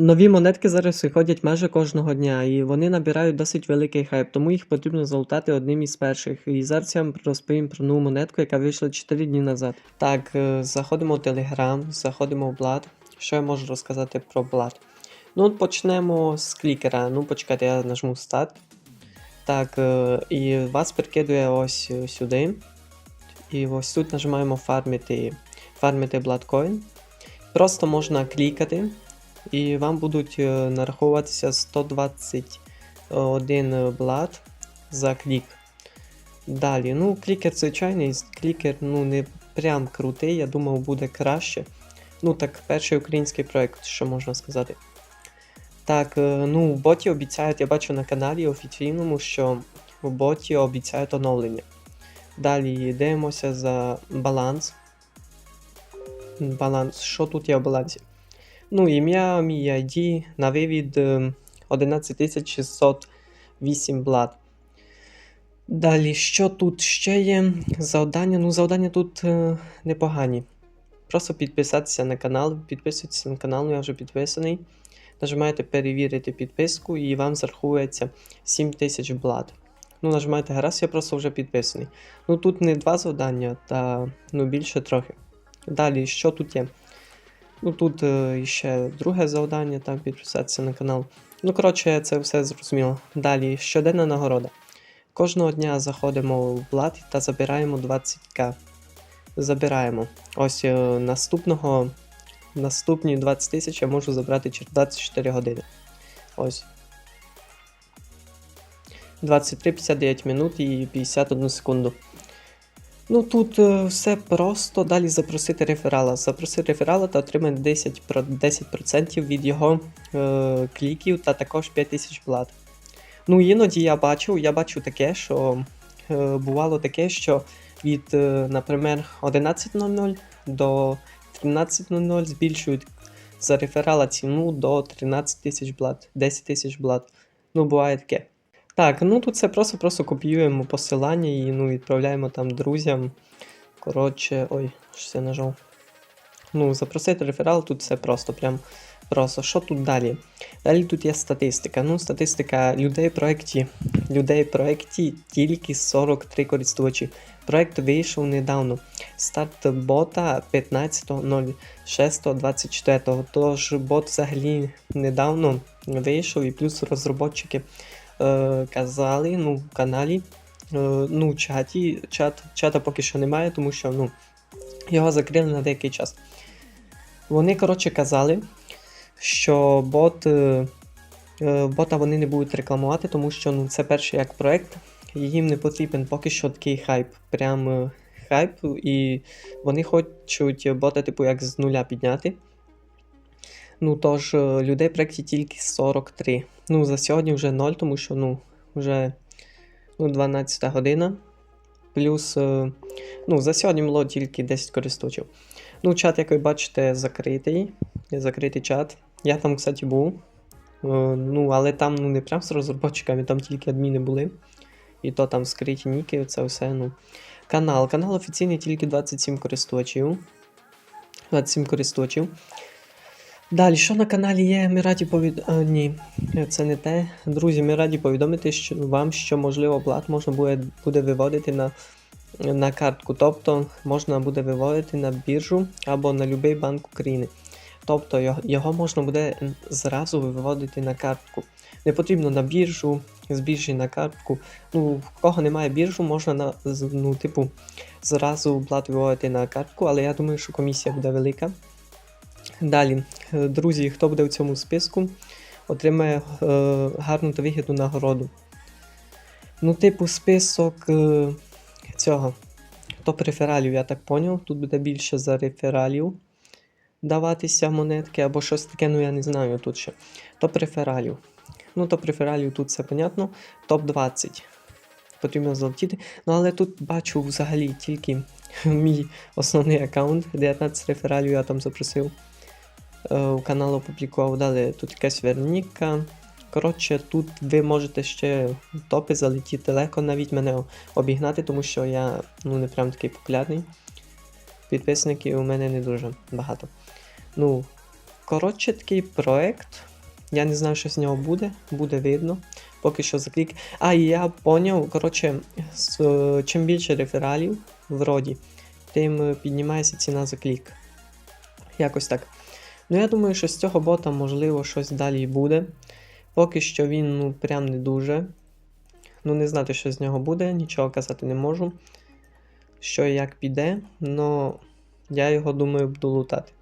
Нові монетки зараз виходять майже кожного дня, і вони набирають досить великий хайп, тому їх потрібно залутати одним із перших. І зараз я вам розповім про нову монетку, яка вийшла 4 дні назад. Так, е, заходимо в Telegram, заходимо в Блад. Що я можу розказати про Блад? Ну, от почнемо з клікера. Ну, почекайте, я нажму старт. Так, е, і вас перекидує ось е, сюди. І ось тут нажимаємо фармити, фармити Bloodcoin. Просто можна клікати, і вам будуть е, нараховуватися 121 блат за клік. Далі, ну, клікер звичайний, клікер ну, не прям крутий, я думав, буде краще. Ну, так, перший український проект, що можна сказати. Так, е, ну, боті обіцяють, я бачу на каналі офіційному, що в боті обіцяють оновлення. Далі дивимося за баланс. Баланс. Що тут є в балансі? Ну, ім'я, мій ID на вивід е, 11608 блат. Далі, що тут ще є? Завдання. Ну, завдання тут е, непогані. Просто підписатися на канал. Підписуйтесь на канал, ну, я вже підписаний. Нажимаєте перевірити підписку і вам зарахується 7000 блат. Ну, нажимаєте гаразд, я просто вже підписаний. Ну тут не два завдання, та ну більше трохи. Далі, що тут є? Ну тут е, ще друге завдання, там підписатися на канал. Ну, коротше, це все зрозуміло. Далі, щоденна нагорода. Кожного дня заходимо в блат та забираємо 20к. Забираємо. Ось е, наступного. Наступні 20 тисяч я можу забрати через 24 години. Ось. 23, 59 минут і 51 секунду. Ну тут е, все просто. Далі запросити реферала. Запросити реферала та отримати 10%, 10% від його е, кліків та також 5000 блат. Ну, іноді я бачив, я бачу таке, що е, бувало таке, що від, е, наприклад, 11.00 до 13.00 збільшують за реферала ціну до 13 тисяч блат, 10 тисяч блат. Ну, буває таке. Так, ну тут це просто-просто копіюємо посилання і ну, відправляємо там друзям. Коротше, ой, що я нажав. Ну, запросити реферал, тут все просто, прям просто. Що тут далі? Далі тут є статистика. Ну, статистика людей в проєкті. Людей в проєкті тільки 43 користувачі. Проєкт вийшов недавно. Старт бота 15.06.24. Тож бот взагалі недавно вийшов, і плюс розробники е, казали ну, в каналі. Е, ну, чаті, чат, чата поки що немає, тому що ну, його закрили на деякий час. Вони, коротше, казали, що бот, е, е, бота вони не будуть рекламувати, тому що ну, це перший як проект, їм не потрібен поки що такий хайп. Прям е, хайп, і вони хочуть бота, типу, як з нуля підняти. Ну, тож, е, людей в проєкті тільки 43. Ну, за сьогодні вже 0, тому що ну, вже ну, 12 година. Плюс, е, ну, за сьогодні було тільки 10 користувачів. Ну, чат, як ви бачите, закритий. Закритий чат. Я там, кстати, був. Е, ну, але там ну, не прям з розробниками, там тільки адміни були. І то там скриті ніки, це все. ну. Канал. Канал офіційний тільки 27 користувачів. 27 користувачів. Далі, що на каналі є, ми раді повід... Ні, це не те. Друзі, ми раді повідомити що вам, що можливо плат можна буде, буде виводити на, на картку. Тобто можна буде виводити на біржу або на будь-який банк України. Тобто його, можна буде зразу виводити на картку. Не потрібно на біржу, з біржі на картку. Ну, в кого немає біржу, можна на, ну, типу, зразу плат виводити на картку, але я думаю, що комісія буде велика. Далі, е, друзі, хто буде в цьому списку, отримає е, гарну та вигідну нагороду. Ну, типу, список е, цього топ-рефералів, я так поняв. Тут буде більше за рефералів даватися монетки або щось таке, ну я не знаю тут ще. Топ-рефералів. Ну, топ-рефералів тут все понятно. Топ-20. Потрібно залетіти. Ну, але тут бачу взагалі тільки мій основний аккаунт. 19 рефералів я там запросив. Е, у канал опублікував. Далі тут якась Вероніка. Коротше, тут ви можете ще топи залетіти легко навіть мене обігнати, тому що я ну, не прям такий популярний. Підписників у мене не дуже багато. Ну, коротше, такий проект. Я не знаю, що з нього буде, буде видно. Поки що за клік. А, і я поняв, коротше, чим більше рефералів, вроді, тим піднімається ціна за клік. Якось так. Ну, я думаю, що з цього бота, можливо, щось далі буде. Поки що він, ну, прям не дуже. Ну, не знати, що з нього буде, нічого казати не можу. Що і як піде, но я його думаю буду лутати.